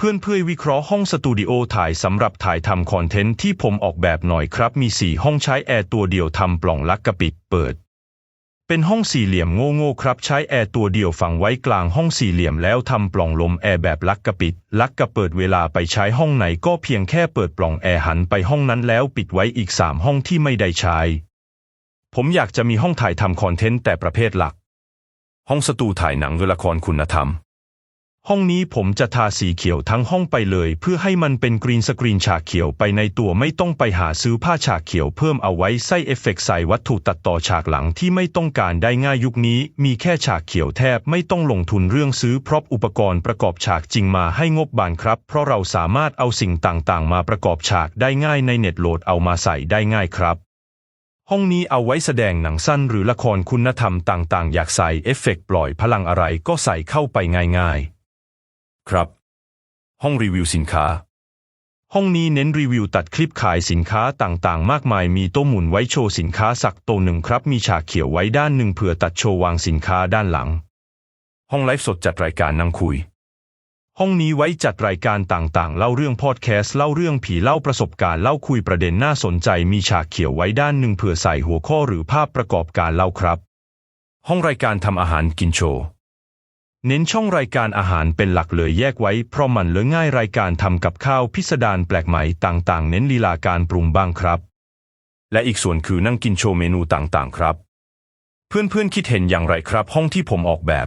เพื่อนเพื่อวิเคราะห์ห้องสตูดิโอถ่ายสำหรับถ่ายทำคอนเทนต์ที่ผมออกแบบหน่อยครับมีสี่ห้องใช้แอร์ตัวเดียวทำปล่องลักกระปิดเปิด เป็นห้องสี่เหลี่ยมโง่ๆครับ ใช้แอร์ตัวเดียวฝังไว้กลางห้องสี่เหลี่ยมแล้วทำปล่องลมแอร์แบบลักกระปิด ลักกระเปิดเวลาไปใช้ห้องไหนก็เพียงแค่เปิดปล่องแอร์หันไปห้องนั้นแล้วปิดไว้อีกสามห้องที่ไม่ได้ใช้ ผมอยากจะมีห้องถ่ายทำคอนเทนต์แต่ประเภทหลัก ห้องสตูถ่ายหนังหรือละครคุณธรรม ห้องนี้ผมจะทาสีเขียวทั้งห้องไปเลย เพื่อให้มันเป็นกรีนสกรีนฉากเขียวไปในตัวไม่ต้องไปหาซื้อผ้าฉากเขียวเพิ่มเอาไว้ใส่เอฟเฟกต์ใส่วัตถุตัดต่อฉากหลังที่ไม่ต้องการได้ง่ายยุคนี้ มีแค่ฉากเขียวแทบไม่ต้องลงทุนเรื่องซื้อพร็อพอุปกรณ์ประกอบฉากจริงมาให้งบบานครับ เพราะเราสามารถเอาสิ่งต่างๆ มาประกอบฉากได้ง่ายในเน็ตโหลดเอามาใส่ได้ง่ายครับห้องนี้เอาไว้แสดงหนังสั้นหรือละครคุณธรรมต่างๆ อยากใส่เอฟเฟกต์ปล่อยพลังอะไรก็ใส่เข้าไปง่ายๆ ครับ ห้องรีวิวสินค้า ห้องนี้เน้นรีวิวตัดคลิปขายสินค้าต่างๆ มากมาย มีโต๊ะหมุนไว้โชว์สินค้าสักโต๊ะหนึ่งครับ มีฉากเขียวไว้ด้านหนึ่งเผื่อตัดโชว์วางสินค้าด้านหลัง ห้องไลฟ์สดจัดรายการนั่งคุย ห้องนี้ไว้จัดรายการต่างๆ เล่าเรื่องพอดแคสต์ เล่าเรื่องผีเล่าประสบการณ์ เล่าคุยประเด็นน่าสนใจ มีฉากเขียวไว้ด้านหนึ่งเผื่อใส่หัวข้อหรือภาพประกอบการเล่าครับ ห้องรายการทำอาหารกินโชว์ เน้นช่องรายการอาหารเป็นหลักเลยแยกไว้เพราะมันเลยง่ายรายการทำกับข้าวพิสดารแปลกใหม่ต่างๆ เน้นลีลาการปรุงบ้างครับ และอีกส่วนคือนั่งกินโชว์เมนูต่างๆ ครับ เพื่อนๆคิดเห็นอย่างไรครับ ห้องที่ผมออกแบบ